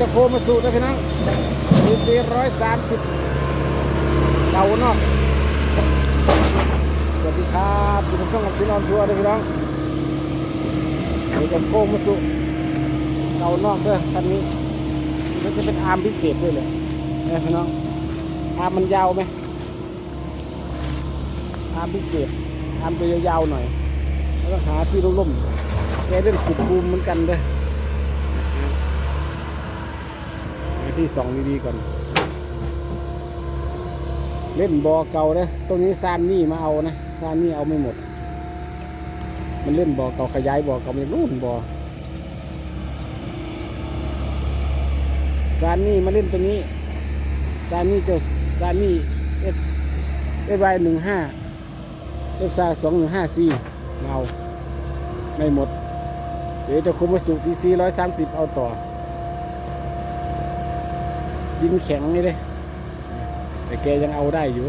จะโคมาสูนะพี่น้องมีสี่ร้อยสามสิบเก่านอกสวัสดีครับอยู่ในช่องกับซีนอนทัวร์ด้วยพี่น้องนี่จะโคมาสูเก่านอกด้อคันนี้มันจะเป็นอาร์มพิเศษด้วยเลยนี่ยพี่น้องอาร์มมันยาวไหมอาร์มพิเศษอาร์มตัวยาวๆหน่อย แล้วก็หาที่ร่มๆแกเล่นสุดบูมเหมือนกันเด้อ หา ที่สองดีๆก่อน เล่นบอเก่านะตรงนี้ซานนี่มาเอานะซานนี่เอาไม่หมด มันเล่นบอเก่าขยายบอเก่ามันรุ่นบอซานนี่มาเล่นตัวนี้ซานนี่เจ้าซานนี่เอสเอสไวหนึ่งห้าเอฟซาสองหนึ่งห้าซีเอาไม่หมดเดี๋ยวจะคุมมาสุดีซีร้อยสามสิบเอาต่อ ดินแข็งนี่เลยแต่แกยังเอาได้อยู่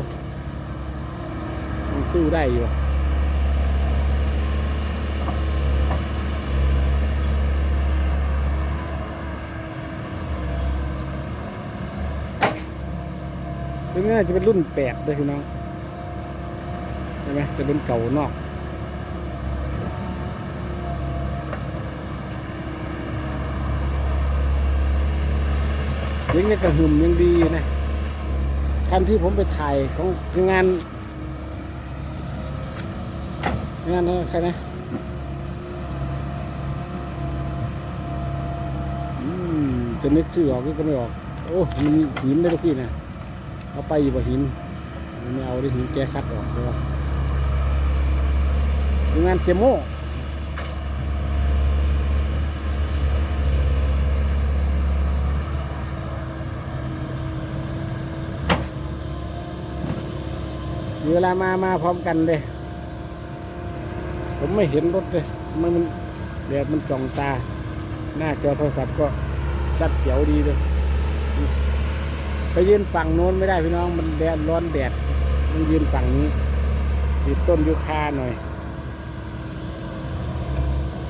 ยังสู้ได้อยู่ตัวนี้น่าจะเป็นรุ่นแปดด้วยพี่น้องใช่ไหมจะเป็นเก่านอก ยังยังกระหึ่มยังดีนะคันที่ผมไปถ่ายของงาน งานอะไรใครนะจะนึกชื่อออกก็ไม่ออก โอ้มันหินได้ทุกพี่นะเอาไปอยู่บ่หินไม่เอาได้หินแก้คัดออกเลยวะงานเซโม เวลามามาพร้อมกันเลย ผมไม่เห็นรถเลยมันมันแดดมันส่องตา หน้าจอโทรศัพท์ก็ชัดเขียวดีเลย ไปยืนฝั่งโน้นไม่ได้พี่น้อง มันแดดร้อนแดด มันยืนฝั่งนี้ติดต้นยูคาหน่อย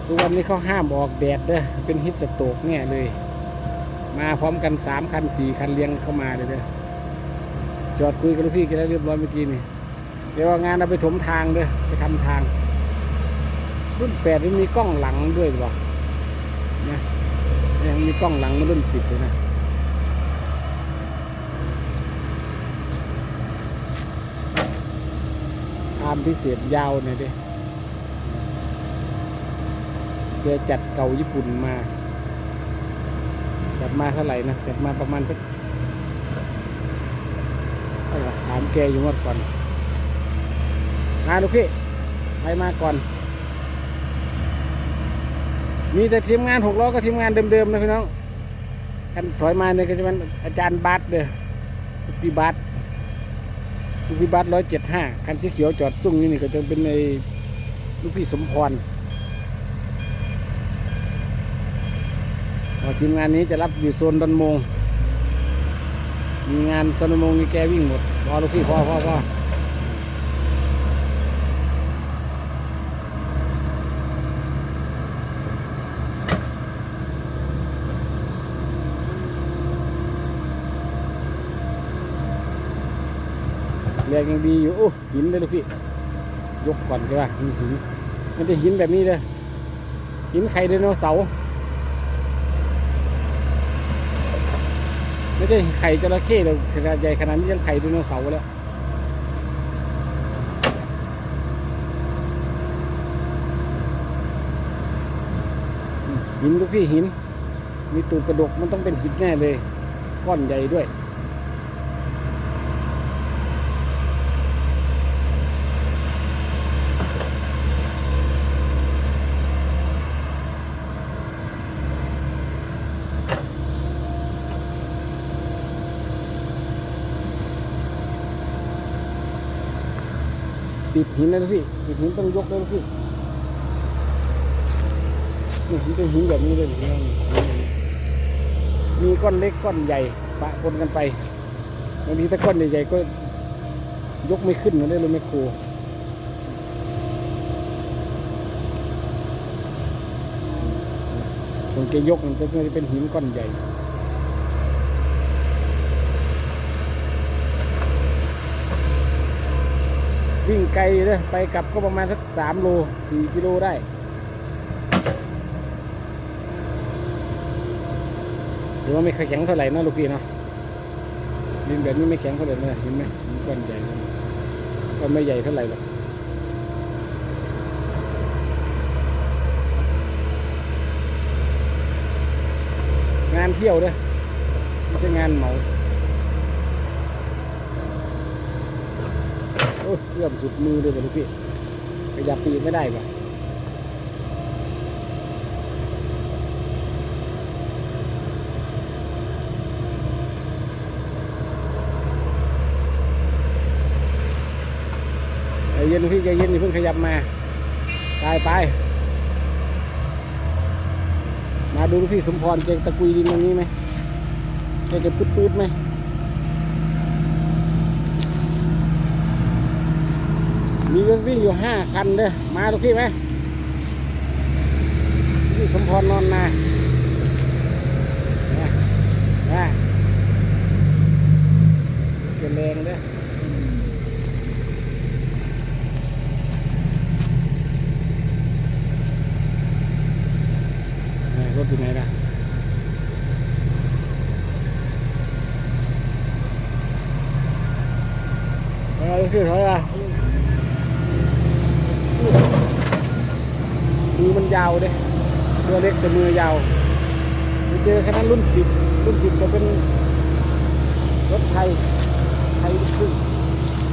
ทุกวันนี้เขาห้ามออกแดดเด้อเป็นฮิตสโตกเนี่ยเลย มาพร้อมกันสามคันสี่คันเรียงเข้ามาเลยเด้อจอดคุยกับลูกพี่กันแล้วเรียบร้อยเมื่อกี้นี่ ดี๋ยวงานเอาไปถมทางด้วยไปทำทาง รุ่นแปดมีกล้องหลังด้วยวะเนี่ยยังมีกล้องหลังมารุ่นสิบเลยนะอามพิเศษยาวหน่อยดิเดี๋ยวจัดเก่าญี่ปุ่นมา จัดมาเท่าไหร่นะ จัดมาประมาณสักอ่าร่ถามแกอยู่เมื่อก่อน มาลูพี่ไปมาก่อน มีแต่ทีมงานหกล้อก็ทีมงานเดิมๆนะพี่น้องคันถอยมาเนี่ยก็จะเป็นอาจารย์บัสเด้อลูกพี่บัสลูกพี่บัสร้อยเจ็ดห้าคันที่เขียวจอดจุ้งนี่นี่ก็จะเป็นในลูกพี่สมพรทีมงานนี้จะรับอยู่โซนดอนมง มีงานโซนดอนมงนี่แกวิ่งหมดพอลูกพี่พอพอพอ แรงยังดีอยู่โอ้หินเลยลูกพี่ ยกก่อนใช่ป่ะหินหินมันจะหินแบบนี้เลยหินไข่ไดโนเสาร์ไม่ใช่ไข่จระเข้เลยขนาดใหญ่ขนาดนี้ยังไข่ไดโนเสาร์แล้วหินลูกพี่หิน มีตูดกระดกมันต้องเป็นหินแน่เลย ก้อนใหญ่ด้วย ติดหินนะพี่ติดหินต้องยกเลยนะพี่นี่มันเป็นหินแบบนี้เลยมีก้อนเล็กก้อนใหญ่ปะปนกันไปบางทีถ้าก้อนใหญ่ๆก็ยกไม่ขึ้นเหมือนได้เลยไม่ครูตรงจะยกมันจะเป็นหินก้อนใหญ่ วิ่งไกลเลยไปกลับก็ประมาณสักสามโลสี่กิโลได้ถือว่าไม่ค่อยแข็งเท่าไหร่นะลูกพี่เนาะดินแบบนี้ไม่แข็งเท่าไหร่นะเห็นไหมมันก้อนใหญ่ก็ไม่ใหญ่เท่าไหร่หรอกงานเที่ยวเด้อไม่ใช่งานเหมาโอ้ย เอื้อมสุดมือเลยว่ลูกพี่ขยับปีไม่ได้ป่ะใจเย็นพี่ใจเย็นอย่เพิ่งขยับมาไปไปมาดูพี่สมพรเกงตะกุยดินตรงนี้ไหมแกจะปืดปืดๆไหม มีรถวิ่งอยู่ห้าคันเด้อมาทุกที่ไหมนี่สมพรนอนนามาจะแรงเด้อ ไหนรถอยู่ไหนล่ะอะไรขึ้นเขาล่ะมือมัน ยาวเด้ตัวเล็กแต่มือยาวไปเจอแค่นั้นรุ่นสิบรุ่นสิบจะเป็นรถไทยไทยลูกครึ่ง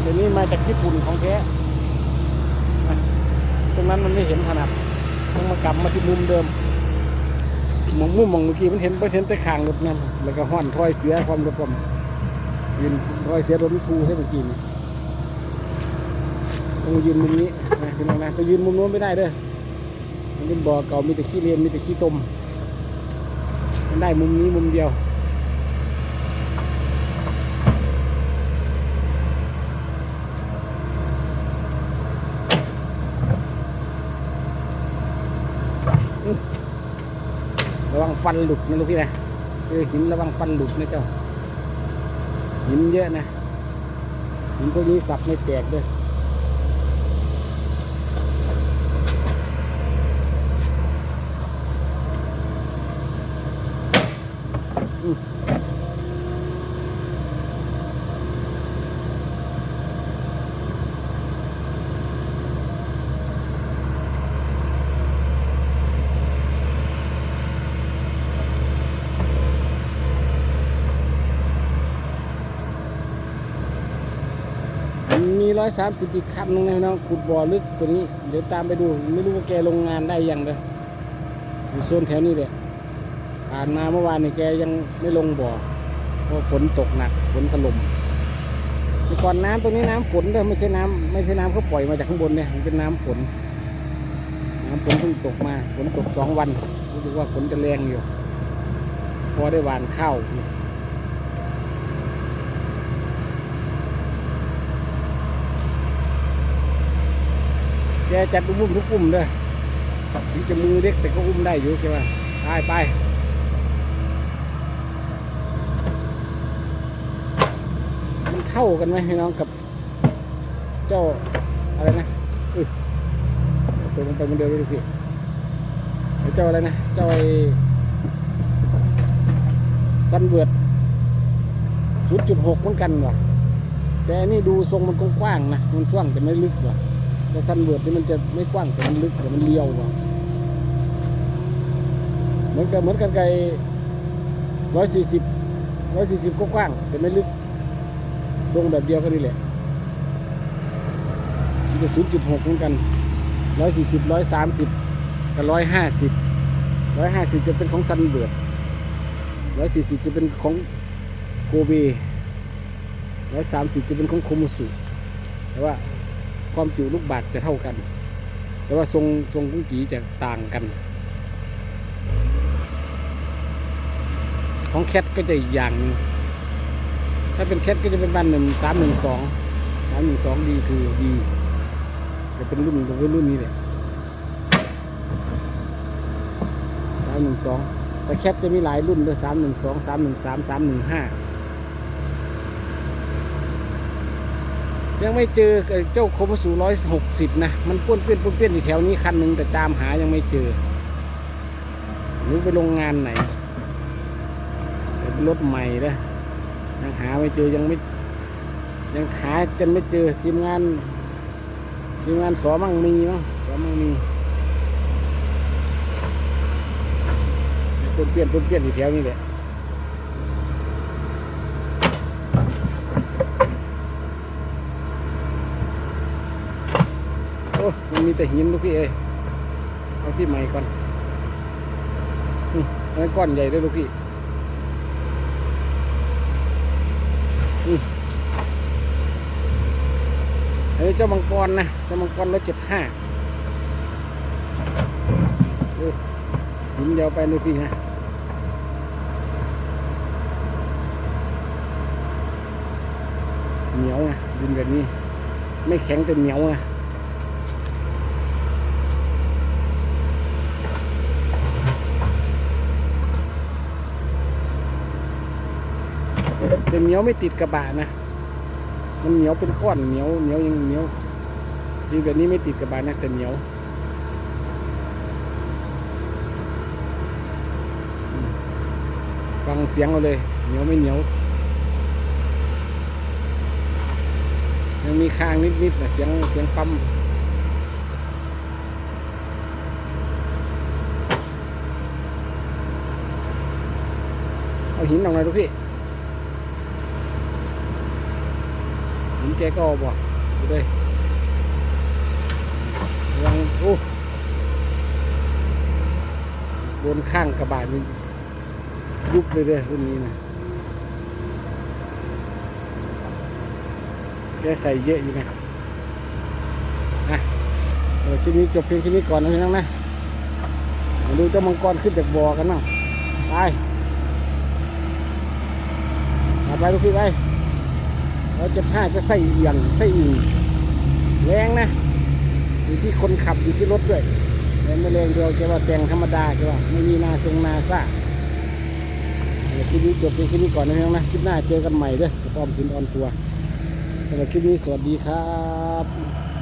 แต่นี้มาจากญี่ปุ่นของแท้ตรงนั้นมันไม่เห็นถนัดต้องมากลับมาที่มุมเดิมมองมุมมองเมื่อกี้มันเห็นไปเห็นแต่ขางรถนั่นแล้วก็ห้อนถอยเสียความรถผมยืนถอยเสียรถทูใช่เมื่อกี้นี่ต้องยืนมุมนี้นะพี่น้องนะไปยืนมุมโน้นไม่ได้เด้อ มันเป็นบ่อเก่ามีแต่ขี้เลียนมีแต่ขี้ตมมันได้มุมนี้มุมเดียวระวังฟันหลุดนะลูกพี่นะเออหินระวังฟันหลุดนะเจ้าหินเยอะนะหินพวกนี้สับไม่แตกด้วย มีร้อยสามสิบอีกคันนึงนะน้องขุดบ่อลึกกว่านี้ เดี๋ยวตามไปดู ไม่รู้ว่าแกลงงานได้ยังเลยอยู่โซนแถวนี้เลย ผ่านมาเมื่อวานนี่แกยังไม่ลงบ่อเพราะฝนตกหนักฝนถล่มก่อนน้ำตรงนี้น้ำฝนเด้อไม่ใช่น้ำไม่ใช่น้ำเขาปล่อยมาจากข้างบนเนี่ยมันเป็นน้ำฝน น้ำฝนเพิ่งตกมาฝนตกสองวันรู้สึกว่าฝนจะแรงอยู่ พอได้หวานข้าวแกจัดอุ้มทุกอุ้มเลยถึงจะมือเล็กแต่ก็อุ้มได้อยู่ใช่ไหมไปไปมัน เท่ากันไหมพี่น้องกับเจ้าอะไรนะเออตัวลงไปมันเดียวเลยพี่เจ้าอะไรนะ เจ้าไอ้ซันเวิร์ดศูนย์จุดหกเหมือนกันว่ะ แต่อันนี่ดูทรงมันกว้างๆนะ มันกว้างแต่ไม่ลึกว่ะแต่ซันเวิร์ดนี่มันจะไม่กว้างแต่มันลึกแต่มันเลี้ยวว่ะ เหมือนกันเหมือนกันไก่ร้อยสี่สิบร้อยสี่สิบก็กว้างแต่ไม่ลึก ทรงแบบเดียวกันนี่แหละมันจะศูนย์จุดหกเหมือนกันร้อยสี่สิบร้อยสามสิบกับร้อยห้าสิบร้อยห้าสิบจะเป็นของซันเวิร์ดร้อยสี่สิบจะเป็นของโกเบร้อยสามสิบจะเป็นของโคมุสุแต่ว่าความจุลูกบาศก์จะเท่ากัน แต่ว่าทรงทรงกุ้งกีจะต่างกัน ของแคทก็จะอีกอย่างนึง ถ้าเป็นแคทก็จะเป็นบ้านหนึ่งสามหนึ่งสองสามหนึ่งสองดีคือดีจะเป็นรุ่นเป็นรุ่นนี้แหละสามหนึ่งสองแต่แคทจะมีหลายรุ่นเลยสามหนึ่งสองสามหนึ่งสามสามหนึ่งห้ายังไม่เจอเจ้าโคมสูร้อยหกสิบนะ มันป้วนเปี้ยนป้วนเปี้ยนอยู่แถวนี้คันหนึ่งแต่ตามหายังไม่เจอหรือไปโรงงานไหนเป็นรถใหม่นะ ยังหาไม่เจอยังไม่ยังหาจนไม่เจอทีมงานทีมงานสอมั่งมีมั้งสอมั่งมีป้นเปี้ยนป้นเปี้ยนอยู่แถวนี้แหละโอ้มันมีแต่หินลูกพี่เอ้เอาที่ใหม่ก่อนอันนั้นก้อนใหญ่ด้วยลูกพี่ อืมอันนี้เจ้ามังกรนะเจ้ามังกรร้อยเจ็ดห้าหินเดียวไปลูกพี่นะเหนียวนะดินแบบนี้ ไม่แข็งแต่เหนียวนะ แต่เหนียวไม่ติดกระบะนะ มันเหนียวเป็นก้อนเหนียวเหนียวยังเหนียวดีแบบนี้ไม่ติดกระบะนะแต่เหนียวฟังเสียงเอาเลย เหนียวไม่เหนียว ยังมีคางนิดๆนะเสียงเสียงปั๊มเอาหินออกหน่อยดูพี่ หิน แกก็เอาบ่ดูเลยระวังโอ้บนข้างกระบะนี่ยุบเลยเด้อรุ่นนี้นะแกใส่เยอะอยู่นะอะเออคลิปนี้จบเพียงแค่นี้ก่อนนะพี่น้องนะมาดูเจ้ามังกรขึ้นจากบ่อกันบ้างไปไปลูกพี่ไป เราจะพาจะใส่เอียงใส่อิงแรงนะอยู่ที่คนขับอยู่ที่รถด้วยแต่ไม่แรงเดียวจะว่าแต่งธรรมดาจะว่าไม่มีนาทรงนาซ่าคลิปนี้จบเพียงแค่นี้ก่อนนะเพื่อนนะคลิปหน้าเจอกันใหม่เด้อกับออมสินออนตัวสำหรับคลิปนี้สวัสดีครับ